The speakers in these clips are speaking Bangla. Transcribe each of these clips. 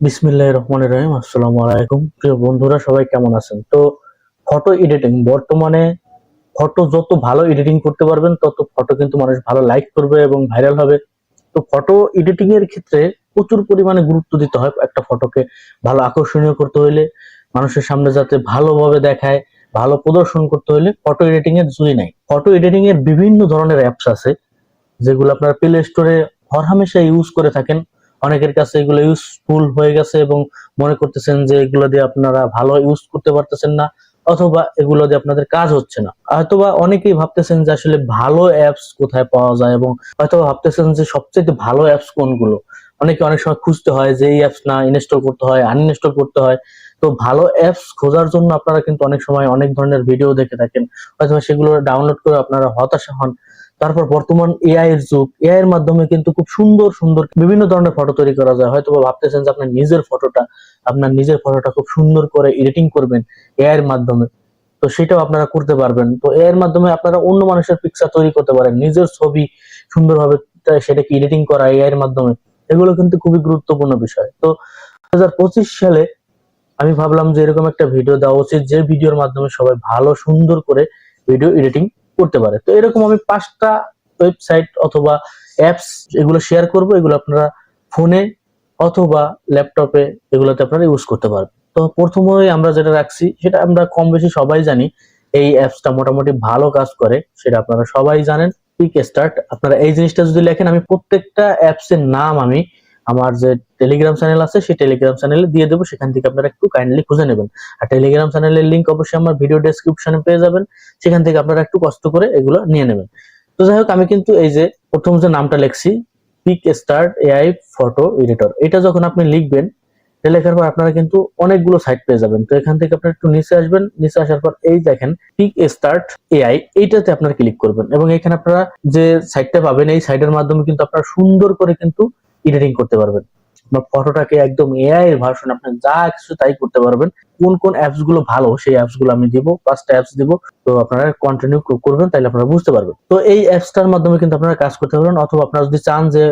বিসমিল্লাহ রহমান রহিম, আসসালামু আলাইকুম। প্রিয় বন্ধুরা, সবাই কেমন আছেন? তো ফটো এডিটিং বর্তমানে ফটো যত ভালো এডিটিং করতে পারবেন, তত ফটো কিন্তু মানুষ ভালো লাইক করবে এবং ভাইরাল হবে। তো ফটো এডিটিং এর ক্ষেত্রে প্রচুর পরিমাণে গুরুত্ব দিতে হয় একটা ফটোকে ভালো আকর্ষণীয় করতে হইলে, মানুষের সামনে যাতে ভালোভাবে দেখায়, ভালো প্রদর্শন করতে হলে ফটো এডিটিং এর জুই নাই। ফটো এডিটিং এর বিভিন্ন ধরনের অ্যাপস আছে, যেগুলো আপনার প্লে স্টোরে হরহামেশা ইউজ করে থাকেন। অনেকের কাছে এগুলো ইউজফুল হয়ে গেছে এবং মনে করতেছেন যে এগুলো দিয়ে আপনারা ভালো ইউজ করতে পারতেছেন না, অথবা এগুলো দিয়ে আপনাদের কাজ হচ্ছে না। হয়তোবা অনেকেই ভাবতেছেন যে আসলে ভালো অ্যাপস কোথায় পাওয়া যায় এবং হয়তো ভাবতেছেন যে সবচেয়ে ভালো অ্যাপস কোনগুলো। অনেকে অনেক সময় খুঁজতে হয় যে এই অ্যাপস না ইনস্টল করতে হয় আনইনস্টল করতে হয়। তো ভালো অ্যাপস খোঁজার জন্য আপনারা কিন্তু অনেক সময় অনেক ধরনের ভিডিও দেখে থাকেন। হয়তো সেগুলো ডাউনলোড করে আপনারা হতাশা হন। তারপর বর্তমান এআই এর যুগ এআই এর মাধ্যমে কিন্তু খুব সুন্দর সুন্দর বিভিন্ন ধরনের ফটো তৈরি করা যায়। হয়তো ভাবতেছেন যে আপনার নিজের ফটোটা আপনার নিজের ফটোটা খুব সুন্দর করে এডিটিং করবেন এআই এর মাধ্যমে। তো সেটাও আপনারা করতে পারবেন। তো এআই এর মাধ্যমে আপনারা অন্য মানুষের পিকচার তৈরি করতে পারেন। নিজের ছবি সুন্দরভাবে সেটাকে এডিটিং করা এআই এর মাধ্যমে, এগুলো কিন্তু খুবই গুরুত্বপূর্ণ বিষয়। তো দু হাজার পঁচিশ সালে আমি ভাবলাম যে এরকম একটা ভিডিও দেওয়া উচিত, যে ভিডিওর মাধ্যমে সবাই ভালো, সুন্দর করে ভিডিও এডিটিং করতে পারে। তো এরকম আমি পাঁচটা ওয়েবসাইট অথবা অ্যাপস এগুলো শেয়ার করব, এগুলো আপনারা ফোনে অথবা ল্যাপটপে এগুলোতে আপনারা ইউজ করতে পারবেন। তো প্রথমে আমরা যেটা রাখছি, সেটা আমরা কম বেশি সবাই জানি, এই অ্যাপসটা মোটামুটি ভালো কাজ করে, সেটা আপনারা সবাই জানেন। পিক স্টার্ট আপনারা এই জিনিসটা যদি লেখেন, আমি প্রত্যেকটা অ্যাপসের নাম আমি আমার যে টেলিগ্রাম চ্যানেল আছে, সেই টেলিগ্রাম চ্যানেলে দিয়ে দেবো। সেখান থেকে আপনারা একটু কাইন্ডলি খুঁজে নেবেন। আর টেলিগ্রাম চ্যানেলের লিঙ্ক অবশ্যই আমার ভিডিও ডেসক্রিপশনে পেয়ে যাবেন। সেখান থেকে আপনারা একটু কষ্ট করে এগুলো নিয়ে নেবেন। তো যাই হোক, আমি কিন্তু এই যে প্রথম যে নামটা লিখছি pick start AI photo editor এটা যখন আপনি লিখবেন লেখার পর আপনারা কিন্তু অনেকগুলো সাইট পেয়ে যাবেন। তো এখান থেকে আপনারা একটু নিচে আসবেন। নিচে আসার পর এই দেখেন পিক স্টার্ট এআই এইটাতে আপনারা ক্লিক করবেন। এবং এখানে আপনারা যে সাইটটা পাবেন, এই সাইটের মাধ্যমে কিন্তু আপনারা সুন্দর করে কিন্তু এডিটিং করতে পারবেন। আপনার ফটোটাকে একদম এআই এর ভার্সন আপনি যা কিছু তাই করতে পারবেন। কোন কোন অ্যাপসগুলো ভালো, সেই অ্যাপসগুলো আমি দিব পাঁচটা অ্যাপস দিব। তো আপনারা কন্টিনিউ করবেন তাহলে আপনারা বুঝতে পারবেন। তো এই অ্যাপসটার মাধ্যমে কিন্তু আপনারা কাজ করতে পারবেন, অথবা আপনারা যদি চান যে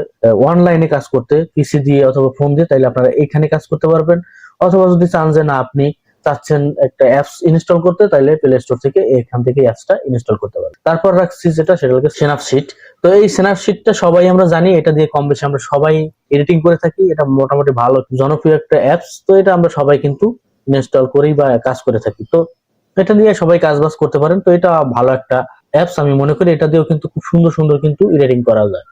অনলাইনে কাজ করতে পিসি দিয়ে অথবা ফোন দিয়ে তাহলে আপনারা এখানে কাজ করতে পারবেন। অথবা যদি চান যে, না, আপনি চাচ্ছেন একটা অ্যাপস ইনস্টল করতে তাহলে প্লে স্টোর থেকে এখান থেকে অ্যাপসটা ইনস্টল করতে পারবেন তারপর রাখছি যেটা, সেটা হচ্ছে সেনাপশিট তো এই সেনাপশিটটা সবাই আমরা জানি, এটা দিয়ে কম বেশি আমরা সবাই এডিটিং করে থাকি, এটা মোটামুটি ভালো, জনপ্রিয় একটা অ্যাপস তো এটা আমরা সবাই কিন্তু ইনস্টল করি বা কাজ করে থাকি। তো এটা দিয়ে সবাই কাজ বাজ করতে পারেন। তো এটা ভালো একটা অ্যাপস আমি মনে করি এটা দিয়েও কিন্তু খুব সুন্দর সুন্দর কিন্তু এডিটিং করা যায়।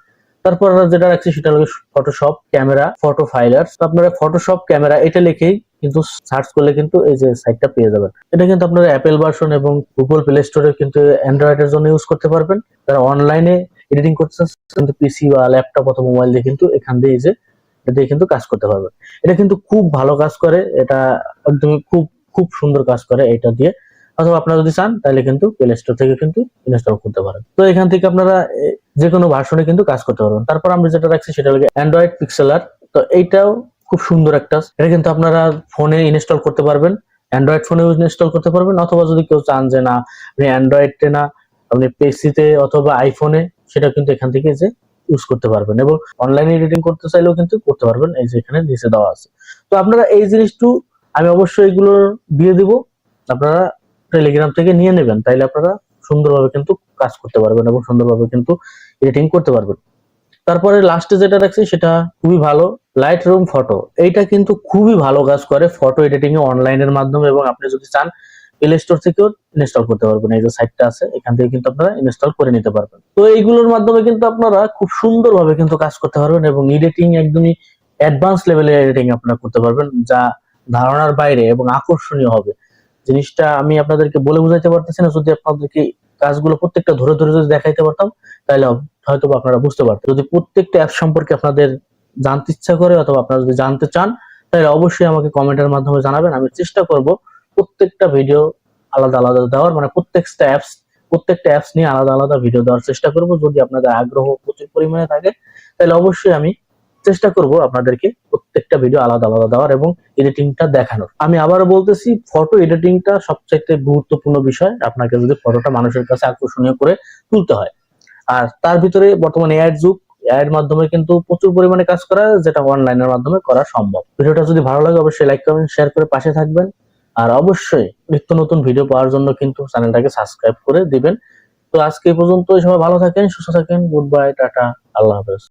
তারপর যেটা রাখছি, সেটা হলো ফটোশপ ক্যামেরা ফটো ফাইলার্স আপনারা ফটোশপ ক্যামেরা এটা লিখেই কিন্তু সার্চ করলে কিন্তু এই যে সাইটটা পেয়ে যাবেন। এটা কিন্তু আপনারা অ্যাপেল ভার্সন এবং গুগল প্লে স্টোরে কিন্তু অ্যান্ড্রয়েড এর জন্য ইউজ করতে পারবেন। যারা অনলাইনে এডিটিং করতে কিন্তু পিসি বা ল্যাপটপ অথবা মোবাইল দিয়ে কিন্তু এখান দিয়ে এই যে দিয়ে কিন্তু কাজ করতে পারবেন। এটা কিন্তু খুব ভালো কাজ করে। এটা একদমই খুব খুব সুন্দর কাজ করে এটা দিয়ে। অথবা আপনারা যদি চান, তাহলে কিন্তু প্লে স্টোর থেকে কিন্তু ইনস্টল করতে পারেন। তো এখান থেকে আপনারা যে কোনো ভার্সনে কিন্তু কাজ করতে পারবেন। তারপর আমরা যেটা রাখছি, সেটা হলো অ্যান্ড্রয়েড পিক্সেলার তো এইটাও খুব সুন্দর একটা। এটা কিন্তু আপনারা ফোনে ইনস্টল করতে পারবেন। অ্যান্ড্রয়েড ফোনে ইনস্টল করতে পারবেন, অথবা যদি কেউ চান যে না, আপনি অ্যান্ড্রয়েডে না, আপনি পেসিতে অথবা আইফোনে সেটা কিন্তু এখান থেকে যে ইউজ করতে পারবেন এবং অনলাইনে এডিটিং করতে চাইলেও কিন্তু করতে পারবেন। এই যে এখানে নিচে দেওয়া আছে। তো আপনারা এই জিনিসটু আমি অবশ্যই এগুলো দিয়ে দিব। আপনারা টেলিগ্রাম থেকে নিয়ে নেবেন, তাইলে আপনারা সুন্দরভাবে কিন্তু কাজ করতে পারবেন এবং সুন্দরভাবে কিন্তু এডিটিং করতে পারবেন। তারপরে লাস্টে যেটা রাখছি সেটা খুবই ভালো লাইট রুম ফটো এইটা কিন্তু খুবই ভালো কাজ করে ফটো এডিটিং এ অনলাইনের মাধ্যমে এবং আপনি যদি চান প্লে স্টোর থেকেও ইনস্টল করতে পারবেন। এই যে সাইটটা আছে, এখান থেকে কিন্তু আপনারা ইনস্টল করে নিতে পারবেন। তো এইগুলোর মাধ্যমে কিন্তু আপনারা খুব সুন্দরভাবে কিন্তু কাজ করতে পারবেন এবং এডিটিং একদমই অ্যাডভান্স লেভেলের এডিটিং আপনারা করতে পারবেন, যা ধারণার বাইরে এবং আকর্ষণীয় হবে। জিনিসটা আমি আপনাদেরকে বলে বোঝাইতে পারতেছি না, যদি আপনাদেরকে কাজগুলো প্রত্যেকটা ধরে ধরে যদি দেখাইতে পারতাম, তাহলে হয়তো আপনারা বুঝতে পারতেন। যদি প্রত্যেকটা অ্যাপ সম্পর্কে আপনাদের জানতে ইচ্ছা করে অথবা আপনারা যদি জানতে চান, তাহলে অবশ্যই আমাকে কমেন্টের মাধ্যমে জানাবেন। আমি চেষ্টা করব প্রত্যেকটা ভিডিও আলাদা আলাদা দেওয়ার মানে প্রত্যেকটা অ্যাপস প্রত্যেকটা অ্যাপস নিয়ে আলাদা আলাদা ভিডিও দেওয়ার চেষ্টা করব। যদি আপনাদের আগ্রহ প্রচুর পরিমাণে থাকে, তাহলে অবশ্যই আমি চেষ্টা করব আপনাদেরকে প্রত্যেকটা ভিডিও আলাদা আলাদা দেওয়ার এবং এডিটিংটা দেখানোর। আমি আবারও বলতেছি ফটো এডিটিংটা সবচাইতে গুরুত্বপূর্ণ বিষয়। আপনাকে যদি ফটোটা মানুষের কাছে আকর্ষণীয় করে তুলতে হয় আর তার ভিতরে বর্তমানে এআই যুগ এর মাধ্যমে কিন্তু প্রচুর পরিমাণে কাজ করা, যেটা অনলাইনের মাধ্যমে করা সম্ভব। ভিডিওটা যদি ভালো লাগে, অবশ্যই লাইক করবেন শেয়ার করে পাশে থাকবেন। আর অবশ্যই নিত্য নতুন ভিডিও পাওয়ার জন্য কিন্তু চ্যানেলটাকে সাবস্ক্রাইব করে দিবেন। তো আজকে এই পর্যন্ত সবাই ভালো থাকেন, সুস্থ থাকেন গুড বাই টাটা, আল্লাহ হাফেজ।